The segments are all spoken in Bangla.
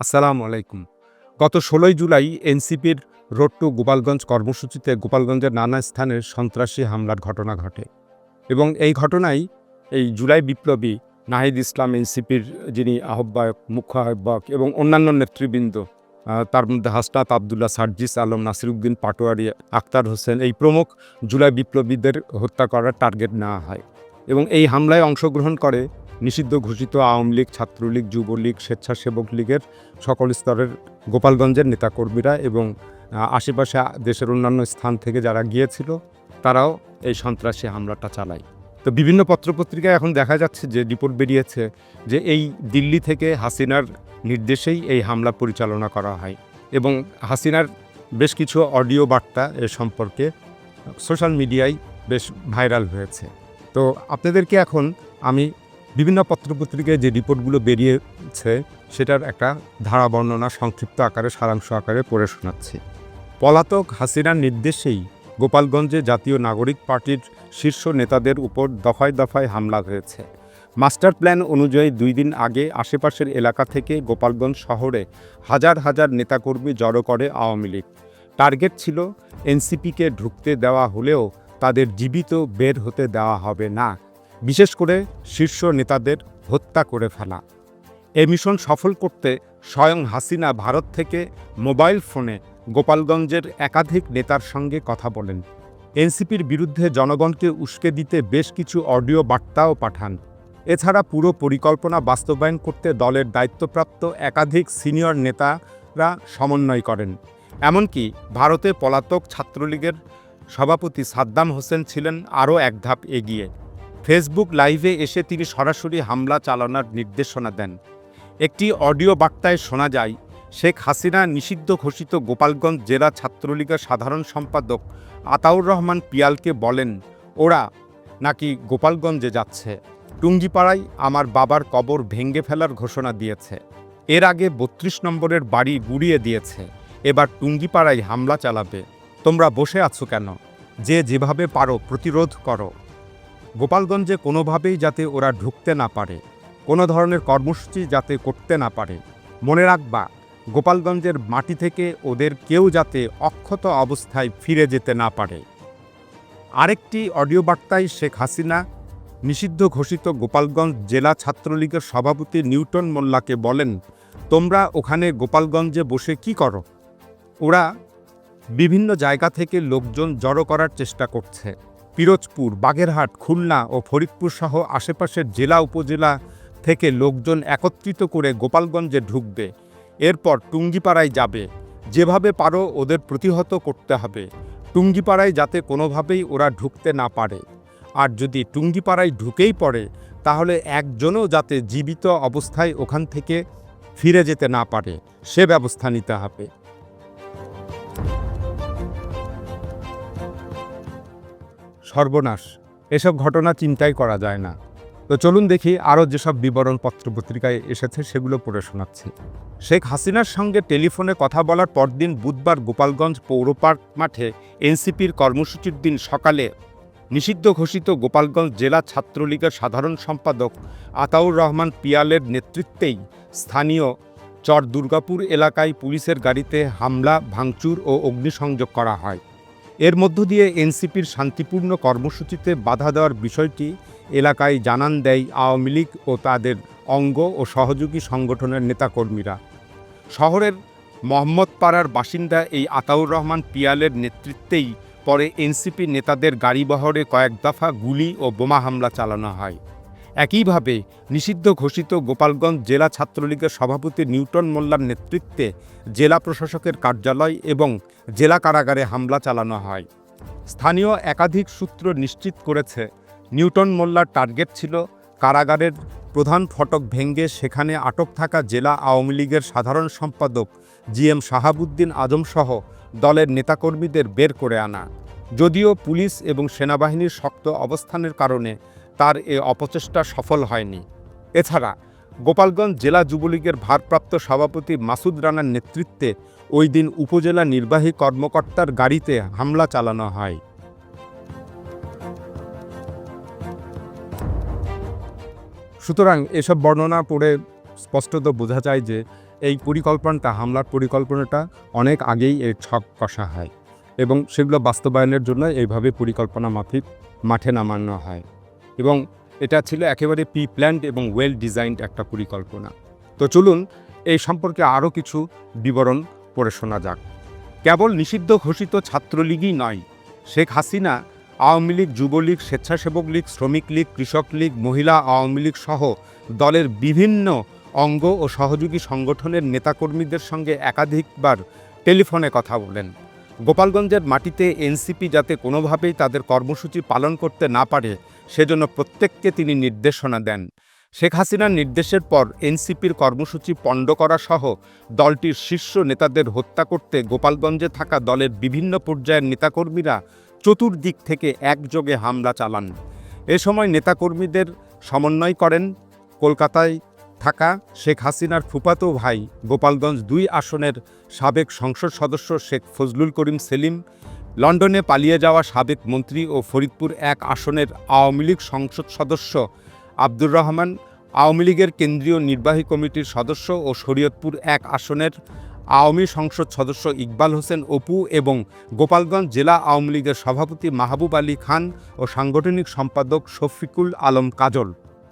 আসসালামু আলাইকুম। গত ষোলোই জুলাই এনসিপির রোড টু গোপালগঞ্জ কর্মসূচিতে গোপালগঞ্জের নানা স্থানে সন্ত্রাসী হামলার ঘটনা ঘটে এবং এই ঘটনায় এই জুলাই বিপ্লবী নাহিদ ইসলাম এনসিপির যিনি আহ্বায়ক, মুখ্য আহ্বায়ক এবং অন্যান্য নেতৃবৃন্দ তার মধ্যে হাসনাত আবদুল্লাহ সার্জিস আলম নাসিরুদ্দিন পাটোয়ারি আক্তার হোসেন এই প্রমুখ জুলাই বিপ্লবীদের হত্যা করার টার্গেট নেওয়া হয় এবং এই হামলায় অংশগ্রহণ করে নিষিদ্ধ ঘোষিত আওয়ামী লীগ, ছাত্রলীগ, যুবলীগ, স্বেচ্ছাসেবক লীগের সকল স্তরের গোপালগঞ্জের নেতাকর্মীরা এবং আশেপাশে দেশের অন্যান্য স্থান থেকে যারা গিয়েছিল, তারাও এই সন্ত্রাসী হামলাটা চালায়। তো বিভিন্ন পত্রপত্রিকায় এখন দেখা যাচ্ছে যে রিপোর্ট বেরিয়েছে যে এই দিল্লি থেকে হাসিনার নির্দেশেই এই হামলা পরিচালনা করা হয় এবং হাসিনার বেশ কিছু অডিও বার্তা এ সম্পর্কে সোশ্যাল মিডিয়ায় বেশ ভাইরাল হয়েছে। তো আপনাদেরকে এখন আমি বিভিন্ন পত্রপত্রিকায় যে রিপোর্টগুলো বেরিয়েছে, সেটার একটা ধারা বর্ণনা, সংক্ষিপ্ত আকারে, সারাংশ আকারে পড়ে শোনাচ্ছি। পলাতক হাসিনার নির্দেশেই গোপালগঞ্জে জাতীয় নাগরিক পার্টির শীর্ষ নেতাদের উপর দফায় দফায় হামলা হয়েছে। মাস্টার প্ল্যান অনুযায়ী দুই দিন আগে আশেপাশের এলাকা থেকে গোপালগঞ্জ শহরে হাজার হাজার নেতাকর্মী জড়ো করে আওয়ামী লীগ। টার্গেট ছিল এনসিপিকে ঢুকতে দেওয়া হলেও তাদের জীবিত বের হতে দেওয়া হবে না। বিশেষ করে শীর্ষ নেতাদের হত্যা করে ফেলা। এ মিশন সফল করতে স্বয়ং হাসিনা ভারত থেকে মোবাইল ফোনে গোপালগঞ্জের একাধিক নেতার সঙ্গে কথা বলেন। এনসিপির বিরুদ্ধে জনগণকে উস্কে দিতে বেশ কিছু অডিও বার্তাও পাঠান। এছাড়া পুরো পরিকল্পনা বাস্তবায়ন করতে দলের দায়িত্বপ্রাপ্ত একাধিক সিনিয়র নেতারা সমন্বয় করেন। এমনকি ভারতে পলাতক ছাত্রলীগের সভাপতি সাদ্দাম হোসেন ছিলেন আরও এক ধাপ এগিয়ে। ফেসবুক লাইভে এসে তিনি সরাসরি হামলা চালানোর নির্দেশনা দেন। একটি অডিও বার্তায় শোনা যায়, শেখ হাসিনা নিষিদ্ধ ঘোষিত গোপালগঞ্জ জেলা ছাত্রলীগের সাধারণ সম্পাদক আতাউর রহমান পিয়ালকে বলেন, ওরা নাকি গোপালগঞ্জে যাচ্ছে। টুঙ্গিপাড়ায় আমার বাবার কবর ভেঙ্গে ফেলার ঘোষণা দিয়েছে। এর আগে বত্রিশ নম্বরের বাড়ি গুড়িয়ে দিয়েছে। এবার টুঙ্গিপাড়ায় হামলা চালাবে। তোমরা বসে আছো কেন? যে যেভাবে পারো প্রতিরোধ করো। গোপালগঞ্জে কোনোভাবেই যাতে ওরা ঢুকতে না পারে, কোনো ধরনের কর্মসূচি যাতে করতে না পারে, মনে রাখবা, গোপালগঞ্জের মাটি থেকে ওদের কেউ যাতে অক্ষত অবস্থায় ফিরে যেতে না পারে। আরেকটি অডিও বার্তায় শেখ হাসিনা, নিষিদ্ধ ঘোষিত গোপালগঞ্জ জেলা ছাত্রলীগের সভাপতি নিউটন মোল্লাকে বলেন, তোমরা ওখানে গোপালগঞ্জে বসে কি করো? ওরা বিভিন্ন জায়গা থেকে লোকজন জড়ো করার চেষ্টা করছে। পিরোজপুর, বাগেরহাট, খুলনা ও ফরিদপুর সহ আশেপাশের জেলা উপজেলা থেকে লোকজন একত্রিত করে গোপালগঞ্জে ঢুকবে। এরপর টুঙ্গিপাড়ায় যাবে। যেভাবে পারো ওদের প্রতিহত করতে হবে। টুঙ্গিপাড়ায় যাতে কোনোভাবেই ওরা ঢুকতে না পারে। আর যদি টুঙ্গিপাড়ায় ঢুকেই পড়ে, তাহলে একজনও যাতে জীবিত অবস্থায় ওখান থেকে ফিরে যেতে না পারে, সে ব্যবস্থা নিতে হবে। সর্বনাশ। এসব ঘটনা চিন্তাই করা যায় না। তো চলুন দেখি আরও যেসব বিবরণ পত্রপত্রিকায় এসেছে সেগুলো পড়ে শোনাচ্ছি। শেখ হাসিনার সঙ্গে টেলিফোনে কথা বলার পরদিন বুধবার গোপালগঞ্জ পৌর পার্ক মাঠে এনসিপির কর্মসূচির দিন সকালে নিষিদ্ধ ঘোষিত গোপালগঞ্জ জেলা ছাত্রলীগের সাধারণ সম্পাদক আতাউর রহমান পিয়ালের নেতৃত্বেই স্থানীয় চর দুর্গাপুর এলাকায় পুলিশের গাড়িতে হামলা, ভাঙচুর ও অগ্নিসংযোগ করা হয়। এর মধ্য দিয়ে এনসিপির শান্তিপূর্ণ কর্মসূচিতে বাধা দেওয়ার বিষয়টি এলাকায় জানান দেয় আওয়ামী লীগ ও তাদের অঙ্গ ও সহযোগী সংগঠনের নেতাকর্মীরা। শহরের মোহাম্মদপাড়ার বাসিন্দা এই আতাউর রহমান পিয়ালের নেতৃত্বেই পরে এনসিপি নেতাদের গাড়িবহরে কয়েক দফা গুলি ও বোমা হামলা চালানো হয়। একইভাবে নিষিদ্ধ ঘোষিত গোপালগঞ্জ জেলা ছাত্রলীগের সভাপতি নিউটন মোল্লার নেতৃত্বে জেলা প্রশাসকের কার্যালয় এবং জেলা কারাগারে হামলা চালানো হয়। স্থানীয় একাধিক সূত্র নিশ্চিত করেছে, নিউটন মোল্লার টার্গেট ছিল কারাগারের প্রধান ফটক ভেঙ্গে সেখানে আটক থাকা জেলা আওয়ামী লীগের সাধারণ সম্পাদক জি এম শাহাবুদ্দিন আজমসহ দলের নেতাকর্মীদের বের করে আনা। যদিও পুলিশ এবং সেনাবাহিনীর শক্ত অবস্থানের কারণে তার এ অপচেষ্টা সফল হয়নি। এছাড়া গোপালগঞ্জ জেলা যুবলীগের ভারপ্রাপ্ত সভাপতি মাসুদ রানার নেতৃত্বে ওই দিন উপজেলা নির্বাহী কর্মকর্তার গাড়িতে হামলা চালানো হয়। সুতরাং এসব বর্ণনা পড়ে স্পষ্টত বোঝা যায় যে এই পরিকল্পনাটা, হামলার পরিকল্পনাটা অনেক আগেই এর ছক কষা হয় এবং সেগুলো বাস্তবায়নের জন্য এইভাবে পরিকল্পনা মাফিক মাঠে নামানো হয়। এবং এটা ছিল একেবারে প্রি প্ল্যান্ড এবং ওয়েল ডিজাইনড একটা পরিকল্পনা। তো চলুন এই সম্পর্কে আরও কিছু বিবরণ পড়ে শোনা যাক। কেবল নিষিদ্ধ ঘোষিত ছাত্রলীগই নয়, শেখ হাসিনা, আওয়ামী লীগ যুবলীগ, স্বেচ্ছাসেবক লীগ, শ্রমিক লীগ, কৃষক লীগ, মহিলা, আওয়ামী লীগ সহ দলের বিভিন্ন অঙ্গ ও সহযোগী সংগঠনের নেতাকর্মীদের সঙ্গে একাধিকবার টেলিফোনে কথা বলেন। গোপালগঞ্জের মাটিতে এনসিপি যাতে কোনোভাবেই তাদের কর্মসূচি পালন করতে না পারে সেজন্য প্রত্যেককে তিনি নির্দেশনা দেন। শেখ হাসিনার নির্দেশের পর এনসিপির কর্মসূচি পণ্ড করা সহ দলটির শীর্ষ নেতাদের হত্যা করতে গোপালগঞ্জে থাকা দলের বিভিন্ন পর্যায়ের নেতাকর্মীরা চতুর্দিক থেকে একযোগে হামলা চালান। এ সময় নেতাকর্মীদের সমন্বয় করেন কলকাতায় থাকা শেখ হাসিনার ফুপাতো ভাই গোপালগঞ্জ দুই আসনের সাবেক সংসদ সদস্য শেখ ফজলুল করিম সেলিম লন্ডনে পালিয়ে যাওয়া সাবেক মন্ত্রী ও ফরিদপুর এক আসনের আওয়ামী লীগ সংসদ সদস্য আব্দুর রহমান, আওয়ামী লীগের কেন্দ্রীয় নির্বাহী কমিটির সদস্য ও শরীয়তপুর এক আসনের আওয়ামী সংসদ সদস্য ইকবাল হোসেন অপু এবং গোপালগঞ্জ জেলা আওয়ামী লীগের সভাপতি মাহবুব আলী খান ও সাংগঠনিক সম্পাদক শফিকুল আলম কাজল।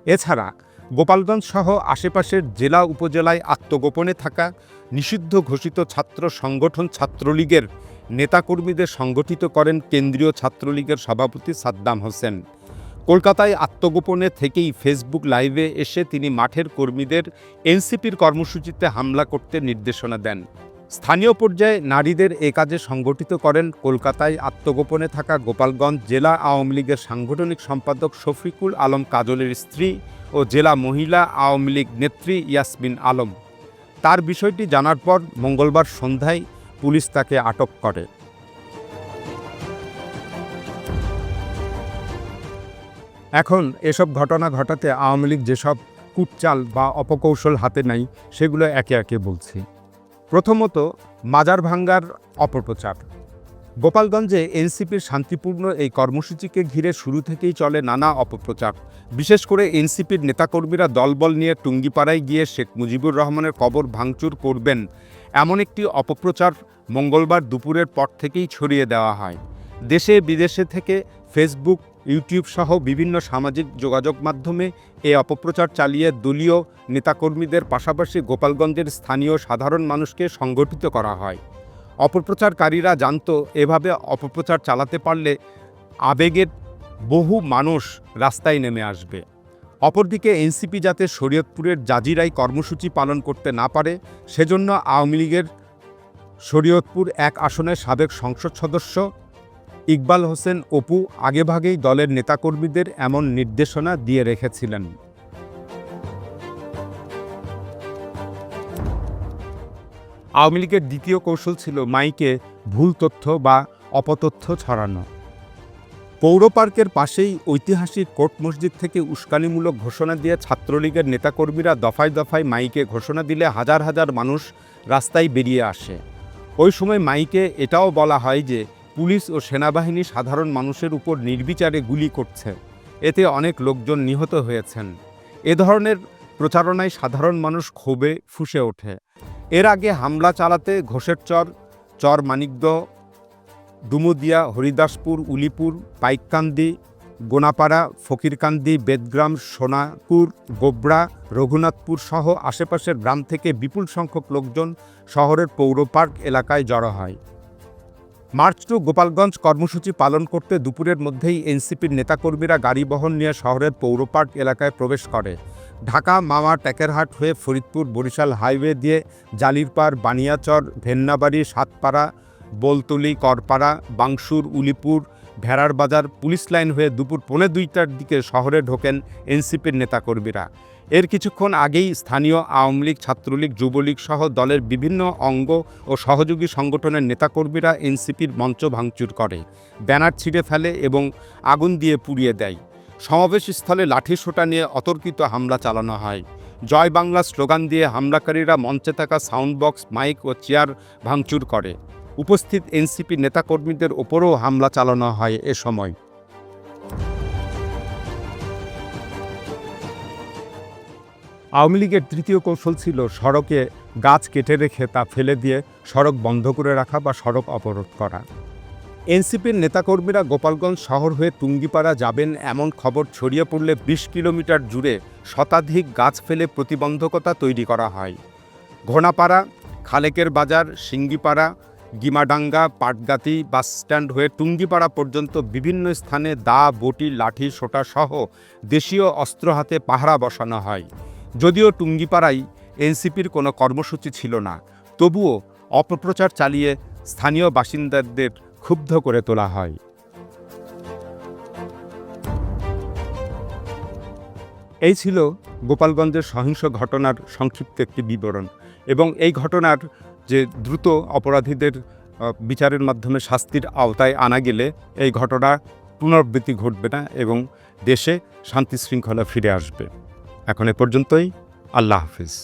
এছাড়া গোপালগঞ্জ সহ আশেপাশের জেলা উপজেলায় আত্মগোপনে থাকা নিষিদ্ধ ঘোষিত ছাত্র সংগঠন ছাত্রলীগের নেতাকর্মীদের সংগঠিত করেন কেন্দ্রীয় ছাত্রলীগের সভাপতি সাদ্দাম হোসেন। কলকাতায় আত্মগোপনে থেকেই ফেসবুক লাইভে এসে তিনি মাঠের কর্মীদের এনসিপির কর্মসূচিতে হামলা করতে নির্দেশনা দেন। স্থানীয় পর্যায়ে নারীদের এ কাজে সংগঠিত করেন কলকাতায় আত্মগোপনে থাকা গোপালগঞ্জ জেলা আওয়ামী লীগের সাংগঠনিক সম্পাদক শফিকুল আলম কাজলের স্ত্রী ও জেলা মহিলা আওয়ামী লীগ নেত্রী ইয়াসমিন আলম। তার বিষয়টি জানার পর মঙ্গলবার সন্ধ্যায় পুলিশ তাকে আটক করে। এখন এসব ঘটনা ঘটাতে আওয়ামী লীগ যেসব কুটচাল বা অপকৌশল হাতে নাই সেগুলো একে একে বলছি। প্রথমত, মাজার ভাঙ্গার অপপ্রচার। গোপালগঞ্জে এনসিপির শান্তিপূর্ণ এই কর্মসূচিকে ঘিরে শুরু থেকেই চলে নানা অপপ্রচার। বিশেষ করে এনসিপির নেতাকর্মীরা দলবল নিয়ে টুঙ্গিপাড়ায় গিয়ে শেখ মুজিবুর রহমানের কবর ভাঙচুর করবেন। এমন একটি অপপ্রচার মঙ্গলবার দুপুরের পর থেকেই ছড়িয়ে দেওয়া হয়। দেশে বিদেশে থেকে ফেসবুক, ইউটিউব সহ বিভিন্ন সামাজিক যোগাযোগ মাধ্যমে এই অপপ্রচার চালিয়ে দলীয় নেতাকর্মীদের পাশাপাশি গোপালগঞ্জের স্থানীয় সাধারণ মানুষকে সংগঠিত করা হয়। অপপ্রচারকারীরা জানতো, এভাবে অপপ্রচার চালাতে পারলে আবেগের বহু মানুষ রাস্তায় নেমে আসবে। অপরদিকে এনসিপি যাতে শরীয়তপুরের জাজিরাই কর্মসূচি পালন করতে না পারে, সেজন্য আওয়ামী লীগের শরীয়তপুর এক আসনের সাবেক সংসদ সদস্য ইকবাল হোসেন অপু আগেভাগেই দলের নেতাকর্মীদের এমন নির্দেশনা দিয়ে রেখেছিলেন। আওয়ামী লীগের দ্বিতীয় কৌশল ছিল মাইকে ভুল তথ্য বা অপতথ্য ছড়ানো। পৌর পার্কের পাশেই ঐতিহাসিক কোর্ট মসজিদ থেকে উস্কানিমূলক ঘোষণা দিয়ে ছাত্রলীগের নেতাকর্মীরা দফায় দফায় মাইকে ঘোষণা দিলে হাজার হাজার মানুষ রাস্তায় বেরিয়ে আসে। ওই সময় মাইকে এটাও বলা হয় যে, পুলিশ ও সেনাবাহিনী সাধারণ মানুষের উপর নির্বিচারে গুলি করছে। এতে অনেক লোকজন নিহত হয়েছেন। এ ধরনের প্রচারণায় সাধারণ মানুষ ক্ষোভে ফুসে ওঠে। এর আগে হামলা চালাতে ঘোষের চর মানিকদ ডুমুদিয়া, হরিদাসপুর, উলিপুর, পাইককান্দি, গোনাপাড়া, ফকিরকান্দি, বেদগ্রাম সোনাপুর গোবরা রঘুনাথপুর সহ আশেপাশের গ্রাম থেকে বিপুল সংখ্যক লোকজন শহরের পৌর পার্ক এলাকায় জড়ো হয়। মার্চ টু গোপালগঞ্জ কর্মসূচি পালন করতে দুপুরের মধ্যেই এনসিপির নেতাকর্মীরা গাড়ি বহন নিয়ে শহরের পৌর পার্ক এলাকায় প্রবেশ করে। ঢাকা মামা টেকেরহাট হয়ে ফরিদপুর, বরিশাল হাইওয়ে দিয়ে জালিরপাড়, বানিয়াচর, ভেন্নাবাড়ি, সাতপাড়া, বোলতলি, করপাড়া বাংশুর উলিপুর, ভেড়ার বাজার, পুলিশ লাইন হয়ে দুপুর পৌনে দুইটার দিকে শহরে ঢোকেন এনসিপির নেতাকর্মীরা। এর কিছুক্ষণ আগেই স্থানীয় আওয়ামী লীগ, ছাত্রলীগ, যুবলীগ সহ দলের বিভিন্ন অঙ্গ ও সহযোগী সংগঠনের নেতাকর্মীরা এনসিপির মঞ্চ ভাঙচুর করে। ব্যানার ছিঁড়ে ফেলে এবং আগুন দিয়ে পুড়িয়ে দেয়। সমাবেশস্থলে লাঠিসোঁটা নিয়ে অতর্কিত হামলা চালানো হয়। জয় বাংলা স্লোগান দিয়ে হামলাকারীরা মঞ্চে থাকা সাউন্ড বক্স মাইক ও চেয়ার ভাঙচুর করে। উপস্থিত এনসিপি নেতাকর্মীদের ওপরও হামলা চালানো হয় এ সময়। আওয়ামী লীগের তৃতীয় কৌশল ছিল সড়কে গাছ কেটে রেখে তা ফেলে দিয়ে সড়ক বন্ধ করে রাখা বা সড়ক অবরোধ করা। এনসিপির নেতাকর্মীরা গোপালগঞ্জ শহর হয়ে টুঙ্গিপাড়া যাবেন এমন খবর ছড়িয়ে পড়লে বিশ কিলোমিটার জুড়ে শতাধিক গাছ ফেলে প্রতিবন্ধকতা তৈরি করা হয়। ঘোনাপাড়া খালেকের বাজার, সিঙ্গিপাড়া, গিমাডাঙ্গা, পাটগাতি বাস স্ট্যান্ড হয়ে টুঙ্গিপাড়া পর্যন্ত বিভিন্ন স্থানে দা, বটি, লাঠি, সোটা সহ দেশীয় অস্ত্র হাতে পাহারা বসানো হয়। যদিও টুঙ্গিপাড়ায় এনসিপির কোনো কর্মসূচি ছিল না, তবুও অপপ্রচার চালিয়ে স্থানীয় বাসিন্দাদের ক্ষুব্ধ করে তোলা হয়। এই ছিল গোপালগঞ্জের সহিংস ঘটনার সংক্ষিপ্ত একটি বিবরণ এবং এই ঘটনার যে দ্রুত অপরাধীদের বিচারের মাধ্যমে শাস্তির আওতায় আনা গেলে এই ঘটনা পুনরাবৃত্তি ঘটবে না এবং দেশে শান্তি শৃঙ্খলা ফিরে আসবে। এখন এ পর্যন্তই। আল্লাহ হাফিজ।